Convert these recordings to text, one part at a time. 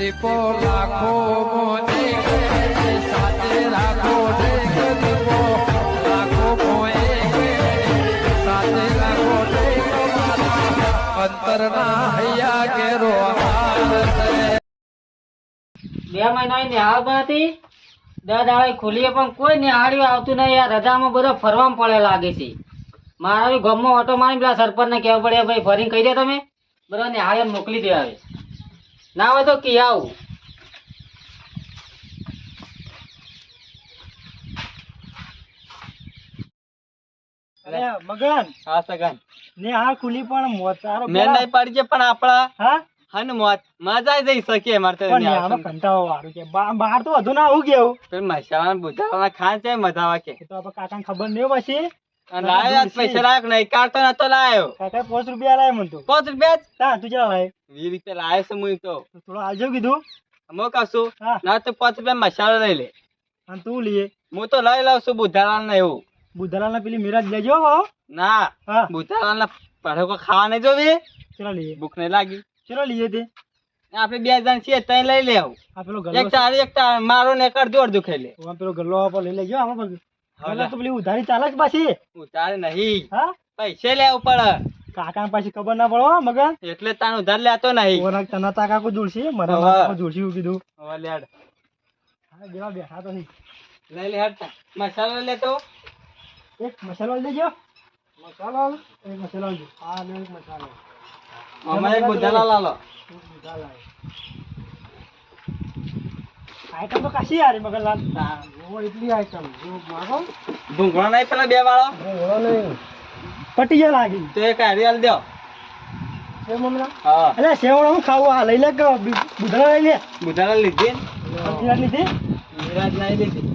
દીપો લાખો મોને સાથે બે મહિના નિહાળ હતી. દસ દાડે ખુલીએ પણ કોઈ નિહાળ્યું આવતું નહીં. આ રજામાં બધો ફરવામાં પડે લાગે છે. મારા ગમો ઓટો મારી પેલા સરપંચને કહેવું પડે, ભાઈ, ફરીને કહી દે તમે. બધા નિહાળે મોકલી દે હવે ના હોય તો કી આવું. મગન. હા સગન. ને આ ખુલી પણ મોચારો મેં નહીં પડી છે પણ આપણા હા? હન મોત. મજા જઈ શકીએ મારે તો પણ આમાં કંટાળો વાળું છે. બહાર તો વધુ ના આવું કેવું પેલું મસાલા બુધાવાના ખાન છે કે. તો આપણે કાકાને ખબર નહીં પછી. લાયો પૈસા લાયક નહીં? કાઢતો નતો લાયો. કાકા પાંચ રૂપિયા લાય મને તો. પાંચ રૂપિયા જ? તા તું ચલા લાય. વીસ રૂપિયા લાયો છે હું તો. થોડો આલજો કીધું. કશું ના તો પાંચ રૂપિયા મસાલો લઈ લે. અને તું લઈએ. હું તો લઈ લઉં છું બુધાલાલ ને એવું. બુધાલાલ ના પેલી મિરાજ લેજો હો. ના. હા. બુધાલાલ ના પડકો ખાવા નહીં જોવી ચલો લઈએ. ભૂખ નહીં લાગી. ચલો લઈએ તે. આપણે બે જણ છીએ તઈ લઈ લેવું. એક ગલ્લો એક તાર મારો ને કરજો દોડ દુખે લે. પેલો ગલ્લો લઈ લેજો આમાં તો પેલી ઉધારી ચાલે જ પાછી? ઉધાર નહીં. હા? પૈસે લેવું પડે. કાકા પાછી ખબર ના પડો મગન એટલે તાન ઉધાર લેતો નહીં. ઓના તને તા કાકો જોડશે હવે. કાકો જોડશે એવું કીધું. હવે લેડ. હા જેવા બેઠા તો નહીં લઈ લે હટ મસાલો લેતો. એક મસાલો લઈ લેજો મસાલો એક મસાલો હા લે એક મસાલો. અમારે એક બુધાલા લાલો મસાલો આઈટમ તો કાશી યાર મગનલાલ ઓ એટલી આઈટમ. જો માગો ભૂંગળો નહીં પેલા બે વાળો? ઓળો નહીં. પટી ગયા લાગી. તો એક હારી આલ દો. છે મમરા? હા. અલે સેવડો હું ખાવું? આ લઈ લે કે બુધરા લઈ લે? બુધરા લીધી. પંચીરા લીધી? વિરાજ નહીં લીધી.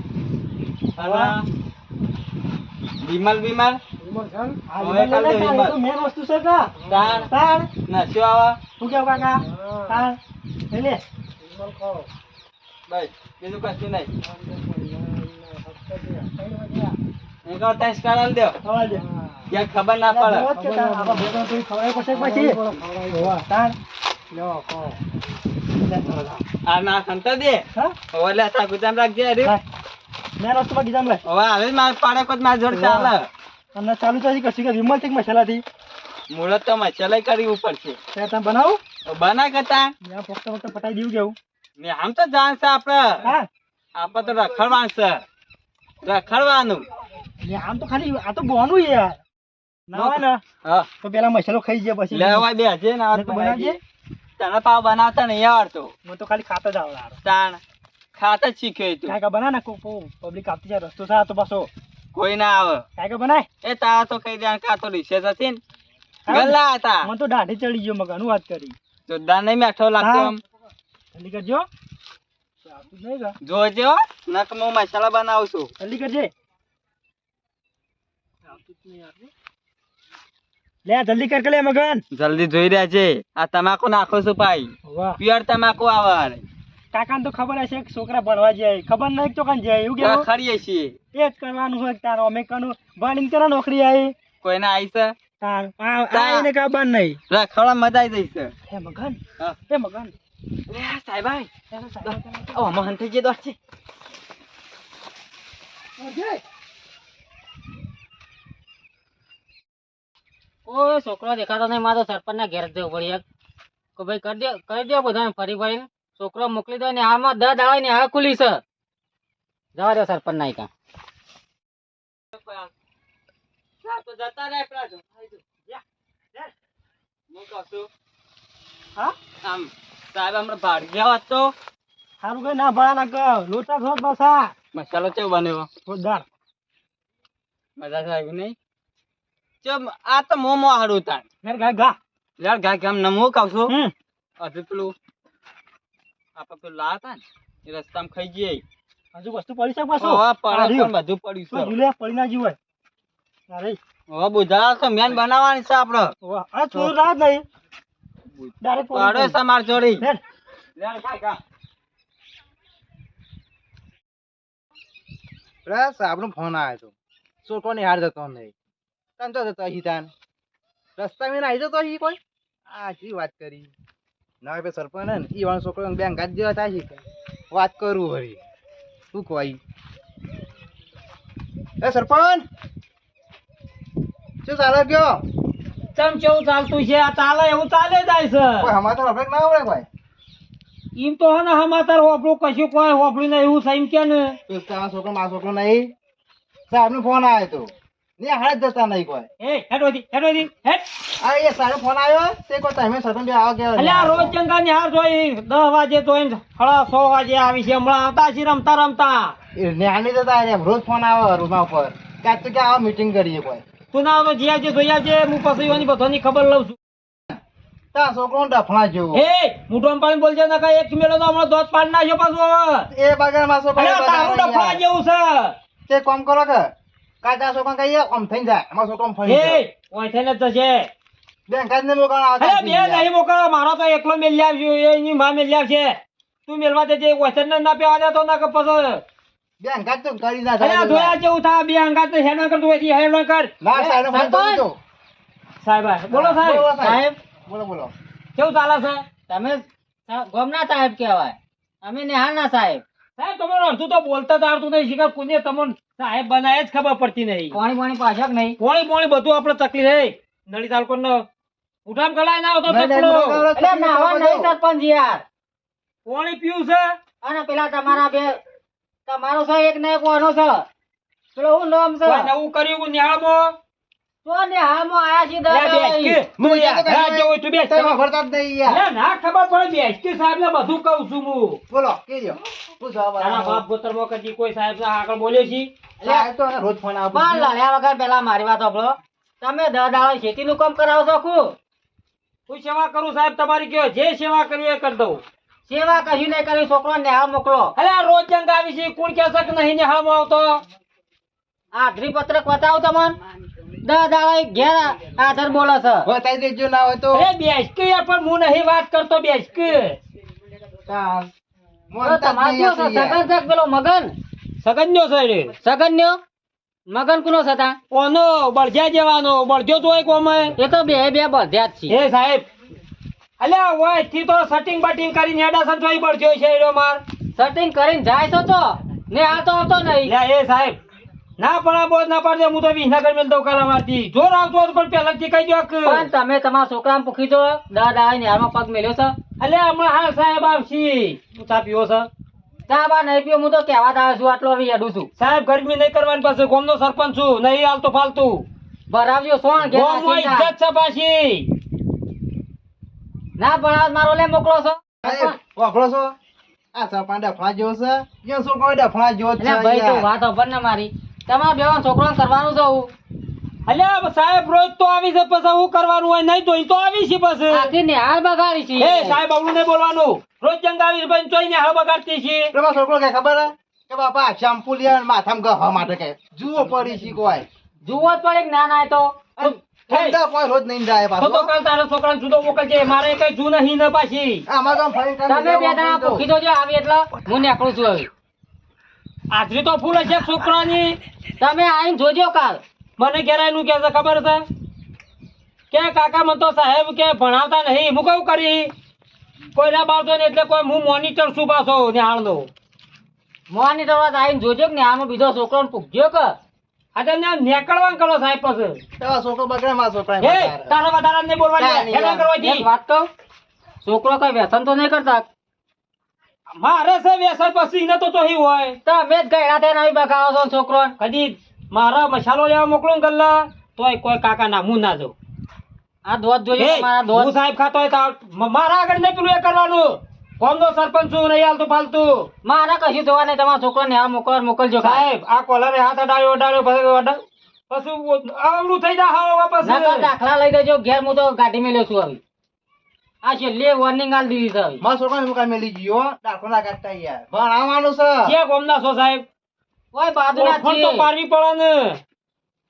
અને બીમાર બીમાર એ મેન વસ્તુ છે કા. તાણ. તાણ. નસ્યો આવા. શું કેવું કાકા? તાણ. લે. બસ બીજું કશું નહીં. ખબર ના પડે. બરાબર જ કે તાણ આપણા ભેગા તો ખવડાવી પડશે પછી? હોવા, તાણ લ્યો ખો લે, આ ના સંતા દે. હા? હવે લે આ ગુજામ રાખજે અરે હા. મેનમાં કીધા મેં હવે જ મારે પાડે કોઈ મારા જોડે ચાલે. અને ચાલુ તો કશું કે વિમલથી મસાલા થી મૂળત તો મસાલા કરી ઉપર છે ત્યાં તમે બનાવું? બનાય બના કરતા ત્યાં ફક્ત ફક્ત પટાઈ દેવું કેવું ને આમ તો જાણશે આપડે હા. આપડે તો રખડવાનું છે. રખડવાનું. ને આમ તો ખાલી આ તો બોનું યાર. ના ને. હા. તો પેલા મસાલો ખાઈ જાય પછી. લેવા બે છે ને ને તું બનાવજે. તને પાવ બનાવતા નહીં આવડતો મને તો ખાલી ખાતા જ આવડે તાણ. ખાતા જ શીખ્યો તું. કાકા બના ને પબ્લિક આપતી જાય રસ્તો થાય તો પાછો. કોઈ ના આવે. કાકા બનાય? એ તા તો કઈ દે કા તો રિસેસ હતી ને. ગલ્લા હતા. મને તો દાઢી ચડી ગયો મગન વાત કરી. તો નહીં મેઠો લાગતો આમ. જલ્દી કરજો. આવતું જ નહીં કા જોજો નક મસાલા બનાવું છું જલ્દી કરજે. આવતું જ નહીં યાર. લે જલ્દી કર લે મગન. જલ્દી જોઈ રહ્યા છે આ તમાકુ નાખો છું ભાઈ. પ્યોર તમાકુ આવે કાકાને તો ખબર હશે કે છોકરા ભણવા જાય. ખબર નહીં તો કાન જાય એવું કે ખરીએ છીએ. એ જ કરવાનું હોય તારો. અમે કનું ભણીને કરે નોકરી આવી કોઈને આવી છે? તાર આ આ એને ખબર નહીં. રખડવા મજા આવી જઈશ. હે મગન હે. મગન. સાહેબ. ઓ મોહન થઈ ગયો છે કોઈ છોકરો દેખાતો નહીં મારો સરપંચ ના ઘેર જ જવું પડી કે ભાઈ કરી દે કરી દે બધાને ફરી ફરીને છોકરો મોકલી દો ને આમાં દસ આવે ને આ ખુલી છે જવા દો સરપંચ ના કાં જતા રહે પેલા જો. યા, યા. હું કહું છું, હા આમ સાહેબ હમણાં ભાડી ગયા તો. સારું કઈ ના ભાડા ના કર. લોચા ઘોટ બસા મસાલો કેવો બન્યો જોરદાર મજા સાહેબ નહીં ચમ આ તો મોમો હારું તાર મેર ગા ગા યાર ગા ગામ નમો કહું હમ. અધે પેલું આપણે પેલું લા તા ને એ રસ્તામાં ખાઈ ગઈ હજુ વસ્તુ પડી શકે પાછો? હા પડી પણ બધું પડ્યું છે. ઝૂલે પડી ના જીવાય અરે હવે બુધા તો મેન બનાવવાની છે આપડે. વાહ આ ચોર રાત નહીં. ડાયરેક્ટ પડે છે જોડી. હેડ. યાર ગાય ગા ફોન આવ્યો હતો છોકરો નિહાળ જતો નહીં? તને તો જતો અહીં તાન. રસ્તા મેં આવી જતો અહીં કોઈ? આ શી વાત કરી? ના સરપંચ ને ઈ વાળો છોકરો બેંક ગાજ જેવા થાય છે. વાત કરું વળી શું કોઈ એ સરપંચ! શું ચાલે કયો ચમ કેવું ચાલતું છે? આ ચાલે એવું ચાલે જાય છે. કોઈ હમાતા આપણે ના આવડે ભાઈ એમ તો હે ને હમાતર હોપડું કશું કોઈ હોપડું નહીં એવું સહી કે ને. તારા છોકરો મારો છોકરો નહીં. સાહેબ ફોન આવ્યો તો. ને જતા નહીં કોઈ. એ હેડો દી હેડો હેડ. આ એ સારો ફોન આવ્યો તે કોઈ ટાઈમે સરપંચ આવો આ રોજ જંગા ની હાર જોઈ દસ વાગે જોઈ હળા સો વાગે આવી છે. હમણાં આવતા છે રમતા રમતા. ન્યાની જતા રોજ ફોન આવે રૂમા ઉપર. ક્યાંક તો ક્યાં આવો મીટિંગ કરીએ કોઈ. તું ના જે જોયા હું પછી એની બધાની ખબર લઉં છું. તારા છોકરો ડફણા જેવો. એ પાણી બોલજે ને કઈ એક મેલો નો હમણાં દોત પાડી નાખ્યો પાછું એ બગાડમાં છોકરો તારું ડફા જેવું છે. તે કોમ કરો કે? કાચા છોકરા કહીએ આમ થઈ જાય. અમારા છોકરો ફરી જાય એ ઓય થઈને જ જશે બેંક જ ને મોકલવા અરે બે નહીં મોકલો મારો તો એકલો મેલ્યા આવ્યો એની માં મેલ્યા છે. તું મેલવા દેજે વચન ના પેવા દેતો ના કે પછી બેંક તો કરી ના અરે જોયા જેવું થાય બે અંગાત હેડો કર તું હેડો કર. ના સાહેબ ફોન કરી સાહેબ બોલો સાહેબ. સાહેબ. બોલો બોલો. કેવું ચાલે છે? તમે ગોમના સાહેબ કહેવાય. અમે નેહાળના સાહેબ. સાહેબ તમારું અડધું તો બોલતા જ આવડતું નહીં. શીખર કોને તમને સાહેબ બનાય જ ખબર પડતી નહીં. પોણી પાણી પાછા નહીં. પોણી પોણી બધું આપણે તકલીફ રે નળી તાલકો નો ઉઠામ કલાય ના આવતો તકલો એટલે નાવા નહીં સરપંચ યાર. પોણી પીવું છે? અને પેલા તમારા બે તમારો છે એક ને એક વાનો છે. પેલો હું નામ છે? નવું કર્યું નિહાળમાં તો નેહાળમાં આયા છે લે બેસ દાદા કે તું યાર જોઉં તું બેસ. તમે વખરતા જ નહીં યાર ના ખબર પડે બેસ કે સાહેબ ને બધું કહું છું હું. બોલો કેજો. શું તારા બાપ ગોતરમાં કદી કોઈ સાહેબ આગળ બોલ્યો છે. સાહેબ તો રોજ ફોન આપું. પણ લડ્યા વગર પેલા મારી વાત સાંભળો. તમે દર દાડા ખેતી નું કામ કરાવો છો હું સેવા કરું સાહેબ તમારી કયો જે સેવા કરવી એ કરી દઉં. સેવા કશું નહીં કરી છોકરો નેહા મોકલો. અરે રોજ જંગ આવી છે કોણ કે શક નહીં નેહા આવતો? આધરી પત્રક બતાવો તમને. દા દાડા ઘેર આધર બોલે છે. બતાવી દેજો ના હોય તો. અરે બેસ કે યાર પણ હું નહીં વાત કરતો બેસ કે તમારે. સગન છે પેલો મગન. સગન્યો છે રે. સગન્યો? મગન કુનો છે તા? ઓનો બળજ્યા જેવાનો બળજ્યો તો એક ઓમે એ તો બે બે બધ્યા જ છે એ સાહેબ અલ્યા ઓયથી તો સેટિંગ બટિંગ કરીને હેડા સંતોઈ બળજો છે એરો માર. સેટિંગ કરીને જાય છો તો? ને આ તો આવતો નહીં. લે એ સાહેબ ના પણ આ બોજ ના પાડજે હું તો વિસનગર મેલ દઉં કાલા મારતી જોર આવતો પણ પહેલાથી કહી દો પણ તમે તમારા છોકરાને પૂછી દો દાદા આવીને હારમાં પગ મેલ્યો છે. અલ્યા હમણાં હાલ સાહેબ આવશી. હું ચા પીવો છે. ચા બા નહીં પીવો હું તો કહેવા આવ્યો છું આટલો હેડું છું. સાહેબ ગરમી નહીં કરવાની પાસે ગોમનો સરપંચ છું નહીં હાલતો ફાલતુ. બરાબર સોણ. ઇજ્જત છે પાછી. ના ભણાવ મારો લે મોકલો છો. મોકલો છો? આ સરપંચ ડફણા જેવો છે. યો છોકરો ડફણા જેવો જ છે ભાઈ તો. વાત ખબર ને મારી. તમારા બેવા છોકરો કરવાનું છે હું અલ્યા સાહેબ રોજ તો આવી છે પછી હું કરવાનું હોય નહીં તો એ તો આવી છે પછી. આખી નેહાળ બગાડી છે. એ સાહેબ આવડું નહીં બોલવાનું. રોજ જંગ આવી છે પછી ચોઈને હાલ બગાડતી છે. પેલો છોકરો કઈ ખબર હે? કે બાપા શેમ્પુ લે માથામાં ગહ માટે કે. જુઓ પડી છે કોઈ. જુઓ જ પડે જ્ઞાન ના ના તો. ઠંડા કોઈ રોજ નહીં જાય પાછો. તો કાલ તારા છોકરાને જુદો મોકલજે મારે કઈ જુ નહીં ને પાછી. આમાં તો ફરી તમે બે દાડા ભૂખી તો જો આવી એટલે હું નીકળું છું હવે. આજરી તો ફૂલ છે છોકરાની. તમે આવીને જોજો કાલ. મને ઘેરાયનું કે છે ખબર છે? કે કાકા મને તો સાહેબ કે ભણાવતા નહીં. હું કયું કરી? કોઈના બાળતો ને એટલે કોઈ હું મોનિટર છું પાછો નિહાળનો મોની તો વાત આવીને જોજો કે આમાં બીજો છોકરો પૂછજો કે. આજે ને કરો સાહેબ પાસે તો છોકરો બગડે માં છોકરા હે તારા વધારા નહીં બોલવાની. હેરાન કરવાથી. વાત કહું છોકરો કઈ વ્યસન તો નહીં કરતા? મારે છે વ્યસન પછી તો તોહી હોય? તમે જ ગયડા બગાડો છો છોકરો. કદી મારા મસાલો લેવા મોકલું ગલ્લા? તોય કોઈ કાકા ના હું ના જો આ દોધ જોઈએ મારા હું દોધ સાહેબ ખાતો હોય તો મારા આગળ નહીં પેલું એ કરવાનું. કોમનો સરપંચ છું નહીં હાલતું ફાલતું મારા કશું જોવા નહીં તમારા છોકરો ને આ મોકલ મોકલજો સાહેબ આ કોલરે હાથ અડાડ્યો અડાડ્યો પછી પછી આવડું થઈ જા હા વાપસ. દાખલા લઈ દેજો ઘેર હું તો ગાડી મેલ્યો છું હવે. આ છેલ્લે વોર્નિંગ આલ દીધી છે હવે. મારા છોકરાને મુકા મેલી ગયો? દાખલા ના કાઢતા યાર ભણાવવાનું છે. ક્યાં કોમના છો સાહેબ? ઓય બાજુના ઓળખાણ તો છે. પડે ને.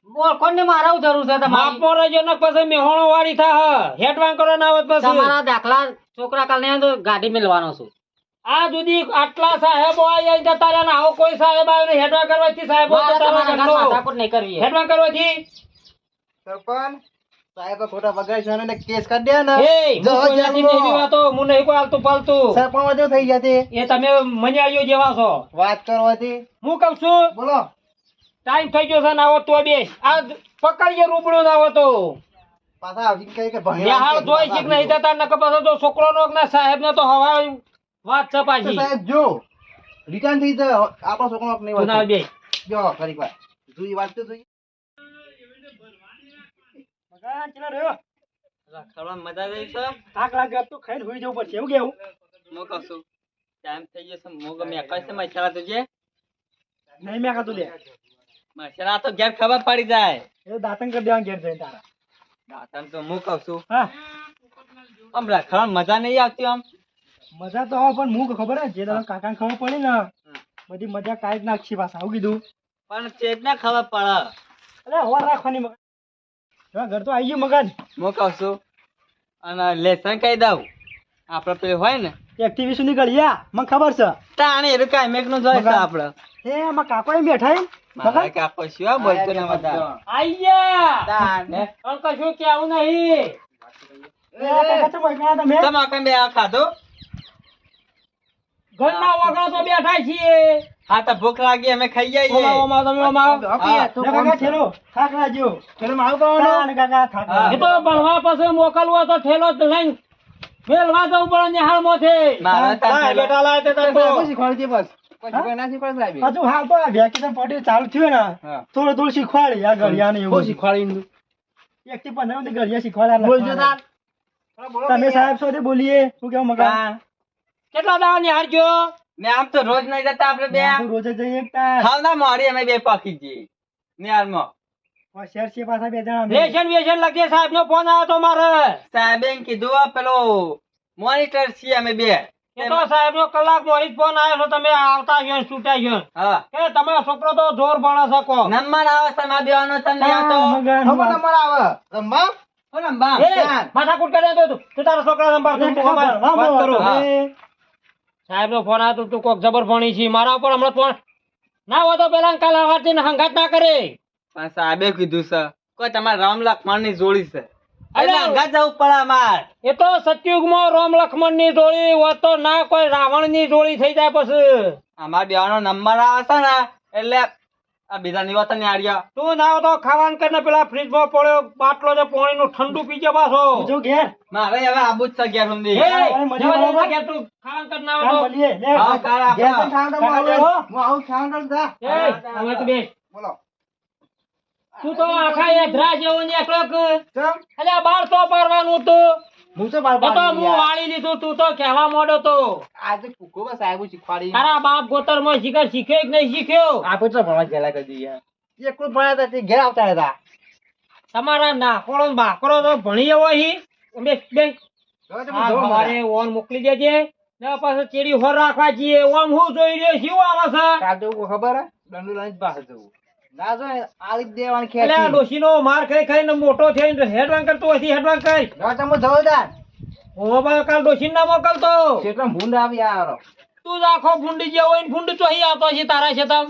ઓળખોણ ને જરૂર છે તમારી. માપમાં રહેજો ને પછી મેહોણો વાળી થા હેડવાન કરો ના આવત પછી. તમારા દાખલા છોકરા કાલ ને ગાડી મેલવાનો છું. આ સુધી આટલા સાહેબો આયા જતા રહ્યા આવો કોઈ સાહેબ આવ્યો હેડવાન કરવાથી સાહેબો મારે જતા રહ્યા તમારા ઘરમાં કેટલો? માથાકૂટ નહીં કરવી હેડવાન કરવાથી. સરપંચ સાહેબ ખોટા બગાડ છે કેસ કરી દે ને. એ, જો હું. નહીં બીવાતો, હું નહીં કોઈ આલતું પાલતું. સરપંચ વધુ થઈ જતી. એ તમે મન્યાળીઓ જેવા છો. વાત કરવાથી હું કઉ છું બોલો. ટાઈમ થઈ ગયો છે ને આવો તો બેસ. આ પકડીએ રૂબડું ના આવો તો. પાછા આવી કઈ કે ભણ્યા છે, જોઈ છે કે નહીં જતા નકર પાછો તો છોકરો નો કે સાહેબ ને તો હવા વાત છે પાછી. સાહેબ જો રિટર્ન થઈ જાય આપણો છોકરો નહીં ના બે જો ફરી વાત જોઈ વાત તો જોઈ મકાન ચલો રહ્યો. ખાવા મજા આવી છે? થાક લાગે તો ખાઈને હોઈ જવું પડશે એવું કેવું હું? કશું છું ટાઈમ થઈ ગયો છે મો ગમે કઈ છે મસાલા તુજે નહીં મેં કાતું લે. મસાલા તો ઘેર ખબર પડી જાય. એ દાતન કરી દેવાનું ઘેર જઈને તારા. દાતન તો હું કહું છું. હા. આમ રખડવા મજા નહીં આવતી આમ. મજા તો આવે પણ હું ખબર હે જે તમે કાકાને ખબર પડી ને બધી મજા કાઢી નાખશી પાછા આવું કીધું. પણ ચેતને ખબર પડે. અરે હોર રાખવાની મગન ઘર તો આવી ગયું મગન હું કહું છું અને લેસન કહી દઉં. આપડે પેલું હોય ને. એક્ટિવિટી નીકળ્યા મને ખબર છે. તાણે એનું કાંઈ મેકનું જોઈ આપડે. એ આમાં કાકો એમ બેઠા એમ મારા કાકો શું બોલતો ને બધા. આયા તાને પણ કશું કેવું નહીં. એ બે આ ખાધું? ઘરના વગર તો બેઠા છીએ. હા તો ભૂખ લાગી અમે ખાઈ જઈએ. ઓમાં ઓમાં તમે ઓમાં હા. કાકા ઠેલો. થાક લાગ્યો પેલો મારું કરવાનું તાન કાકા થાક એ તો ભણવા પછી મોકલવું તો ઠેલો લઈને મેલવા જવું પડે બેટા લાય તે તો. છે બસ. હજુ હાલ તો આ વેકેશન પડ્યું ચાલુ થયું ને. થોડું થોડું શીખવાડી આ ઘડિયા ને એવું શીખવાડી એક થી પંદર સુધી ઘડિયા શીખવાડ્યા બોલજો તાર. તમે સાહેબ સાથે બોલીએ શું કેવું મગન તાન. કેટલા દાડા નિહાળજો ને આમ તો રોજ નહીં જતા આપડે બે. આપણે રોજ જ જઈએ તાર. ના મારી અમે બે પાકી જઈએ. નિહાળમાં હોશિયાર છીએ પાછા બે જણા અમે. લેશન વેશન લખીએ સાહેબ નો ફોન આવ્યો તો મારે. સાહેબે એમ કીધું પેલો મોનિટર છીએ અમે બે. તો સાહેબ નો કલાક મોડી ફોન આવ્યો તો તમે આવતા છો ને છૂટ્યા કે તમારો છોકરો તો જોર ભણે શકો નંબર આવે છે મારા બેવાનો તને નહીં આવતો. હા, મગન ખબર નંબર આવે? રમવા હો નંબર? એ માથાકૂટ કરી તું. તું છોકરા સંભાળ તું તું સંભાળ. વાત કરું. સાહેબ નો ફોન આવ્યો તું કોક જબર ભણી છે. મારા ઉપર હમણાં ફોન ના હોય તો પેલા કાલ ને હંગાત ના કરે. પણ સાહેબે કીધું છે કોઈ તમારે રામ લક્ષ્મણની જોડી છે. અલ્યા. એટલે અંગા જવું પડે અમાર. એ તો સતયુગમાં રામ લક્ષ્મણની જોડી હોય તો ના કોઈ રાવણની જોડી થઈ જાય પછી. અમારા બેવાનો નંબર આવે છે ને એટલે આ બીજા નિવાસ ને આડ્યા તું ના તો ખાવાનું કરીને પેલા ફ્રીજમાં પડ્યો બાટલો છે પાણી નું ઠંડુ પીજે પાછો. જો ઘેર? મારે હવે આબુ જ છે ઘેર સુધી. તું. ખાવાનું કરીને તો. હા, આવું. ખાવાનું. બોલો. તું તો આખા એધરા જેવો ને એકલો ક- બાર તો હું તો બાર તો હું વાળી લીધું તું તો કહેવા માંડ્યો તો. આજે કુકો બસ સાહેબ શીખવાડી. તારા બાપ ગોતરમાં શીખર શીખ્યો કે નહીં શીખ્યો આપણે તો ભણવા ગયેલા કરી યાર. એકલું ભણ્યા હતા તે ઘેર આવતા હતા. તમારા નાખોડો બાકરો તો ભણી એવો હી. સવારે ઓન મોકલી દેજે. ને પાછું ચેડી હોર રાખવા જઈએ. ઓમ હું જોઈ રહ્યો શું આવે છે? ખબર હે? દંડુ લઈને બહાર જવું. ડોશીનો માર ખાઈ ખાઈને મોટો થઈને હેડવાન કરતો હોય હેડવાન કરી. તાર ઓ બા કાલ ડોશી ના મોકલતો. કેટલા ભૂંડ આવી યાર તું જ આખો ફૂંડી જેવો હોય ને ચોહી આવતો છે તારા છે તમ